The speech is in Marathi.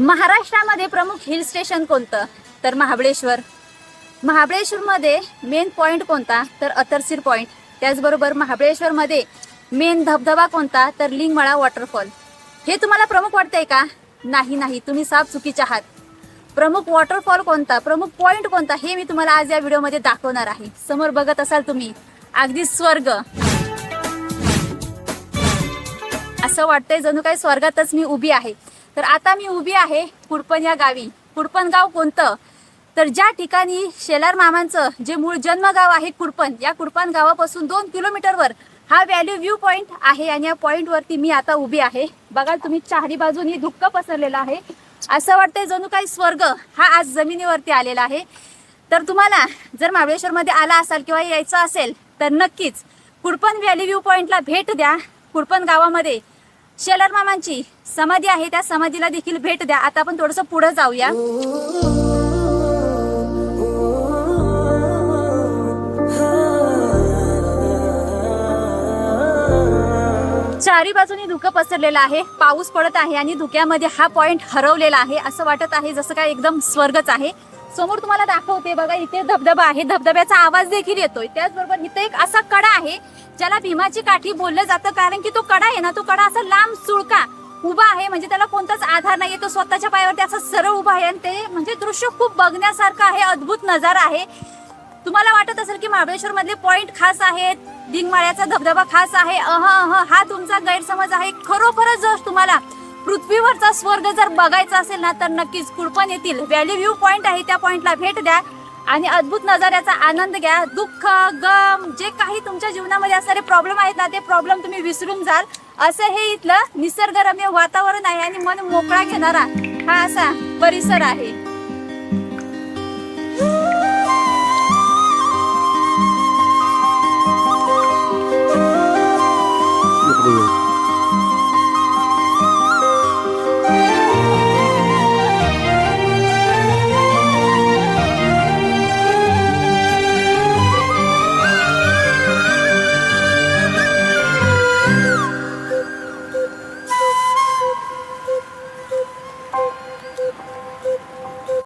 महाराष्ट्रामध्ये प्रमुख हिल स्टेशन कोणतं? तर महाबळेश्वर. महाबळेश्वरमध्ये मेन पॉईंट कोणता? तर अतरसीर पॉईंट त्याचबरोबर महाबळेश्वरमध्ये मेन धबधबा कोणता? तर लिंगमळा वॉटरफॉल हे तुम्हाला प्रमुख वाटतंय का? नाही नाही. तुम्ही साफ चुकीचे आहात. प्रमुख वॉटरफॉल कोणता? प्रमुख पॉईंट कोणता? हे मी तुम्हाला आज या व्हिडिओमध्ये दाखवणार आहे. समोर बघत असाल तुम्ही. अगदी स्वर्ग. असं वाटतंय जणू काही स्वर्गातच मी उभी आहे. तर आता मी उभी आहे कुडपण या गावी. कुडपण गाव कोणतं? तर ज्या ठिकाणी शेलार मामांचं जे मूळ जन्मगाव आहे कुडपण या कुडपण गावापासून दोन किलोमीटरवर हा व्हॅल्यू व्ह्यू पॉईंट आहे आणि या पॉईंटवरती मी आता उभी आहे. बघा तुम्ही चारी बाजूनी धुक्क पसरलेलं आहे. असं वाटतंय जणू काही स्वर्ग हा आज जमिनीवरती आलेला आहे. तर तुम्हाला जर महाबळेश्वरमध्ये आला असाल किंवा यायचं असेल तर नक्कीच कुडपण व्हॅली व्ह्यू पॉईंटला भेट द्या. कुडपण गावामध्ये शेलर मामांची समाधी आहे त्या समाधीला देखील भेट द्या. आता आपण थोडंसं पुढे जाऊया. चारी बाजूनी धुकं पसरलेलं आहे. पाऊस पडत आहे आणि धुक्यामध्ये हा पॉइंट हरवलेला आहे असं वाटत आहे जसं काय एकदम स्वर्गच आहे. समोर तुम्हाला दाखवते बघा इथे धबधबा आहे. धबधब्याचा आवाज देखील येतोय. त्याचबरोबर इथे एक असा कडा आहे ज्याला भीमाची काठी बोललं जातं कारण की तो कडा आहे ना तो कडा असा लांब सुळका उभा आहे. म्हणजे त्याला कोणताच आधार नाहीये. तो स्वतःच्या पायावरती असा सरळ उभा आहे आणि ते म्हणजे दृश्य खूप बघण्यासारखं आहे अद्भुत नजारा आहे. तुम्हाला वाटत असेल की महाबळेश्वर मधले पॉइंट खास आहेत डिंगमाळ्याचा धबधबा खास आहे. अह अह हा तुमचा गैरसमज आहे. खरोखरच जर तुम्हाला पृथ्वीवरचा स्वर्ग जर बघायचा असेल ना तर नक्कीच कुडपण येथील व्हॅली व्ह्यू पॉइंट आहे त्या पॉइंटला भेट द्या. आणि अद्भुत नजाऱ्याचा आनंद घ्या दुःख गम जे काही तुमच्या जीवनामध्ये असणारे प्रॉब्लेम आहेत ना ते प्रॉब्लेम तुम्ही विसरून जाल. असं हे इथलं निसर्गरम्य वातावरण आहे आणि मन मोकळा घेणारा हा असा परिसर आहे.